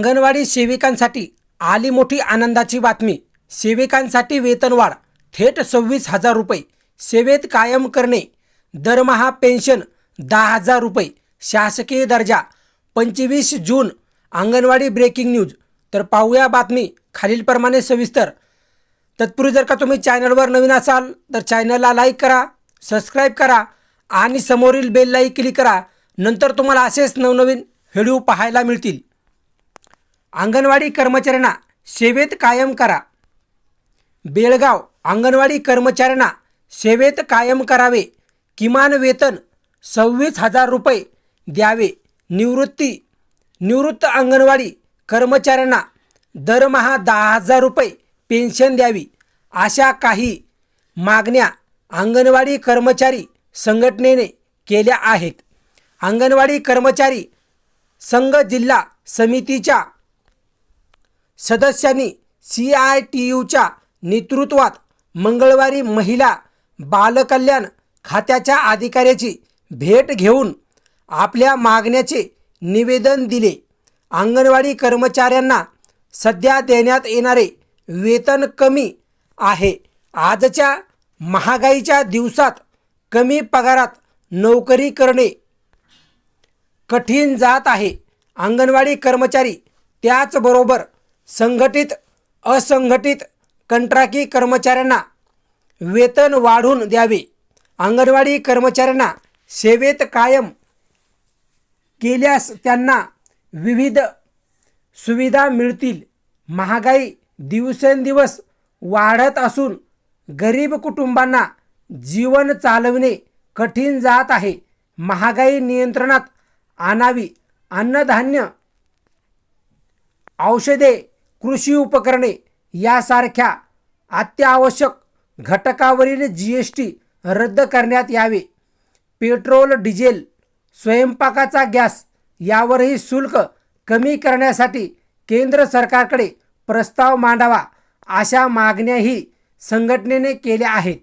अंगणवाडी सेविकांसाठी आली मोठी आनंदाची बातमी. सेविकांसाठी वेतनवाढ थेट सव्वीस हजार रुपये. सेवेत कायम करणे दरमहा पेन्शन दहा हजार रुपये. शासकीय दर्जा पंचवीस जून. Anganwadi breaking news. तर पाहूया बातमी खालीलप्रमाणे सविस्तर. तत्पूर्वी जर का तुम्ही चॅनलवर नवीन असाल तर चॅनलला लाईक करा सबस्क्राईब करा आणि समोरील बेललाही क्लिक करा. नंतर तुम्हाला असेच नवनवीन व्हिडिओ पाहायला मिळतील. अंगणवाडी कर्मचाऱ्यांना सेवेत कायम करा. बेळगाव अंगणवाडी कर्मचाऱ्यांना सेवेत कायम करावे. किमान वेतन सव्वीस हजार रुपये द्यावे. निवृत्ती निवृत्त अंगणवाडी कर्मचाऱ्यांना दरमहा दहा हजार रुपये पेन्शन द्यावी. अशा काही मागण्या अंगणवाडी कर्मचारी संघटनेने केल्या आहेत. अंगणवाडी कर्मचारी संघ जिल्हा समितीच्या सदस्यांनी सी आय टी यूच्या नेतृत्वात मंगळवारी महिला बालकल्याण खात्याच्या अधिकाऱ्याची भेट घेऊन आपल्या मागण्याचे निवेदन दिले. अंगणवाडी कर्मचाऱ्यांना सध्या देण्यात येणारे वेतन कमी आहे. आजच्या महागाईच्या दिवसात कमी पगारात नोकरी करणे कठीण जात आहे. अंगणवाडी कर्मचारी त्याचबरोबर संघटित असंघटित कंत्राटी कर्मचाऱ्यांना वेतन वाढवून द्यावे. अंगणवाडी कर्मचाऱ्यांना सेवेत कायम केल्यास त्यांना विविध सुविधा मिळतील. महागाई दिवसेंदिवस वाढत असून गरीब कुटुंबांना जीवन चालवणे कठीण जात आहे. महागाई नियंत्रणात आणावी. अन्नधान्य औषधे कृषी उपकरणे यासारख्या अत्यावश्यक घटकावरील जी एस टी रद्द करण्यात यावे. पेट्रोल डिझेल स्वयंपाकाचा गॅस यावरही शुल्क कमी करण्यासाठी केंद्र सरकारकडे प्रस्ताव मांडावा अशा मागण्याही संघटनेने केल्या आहेत.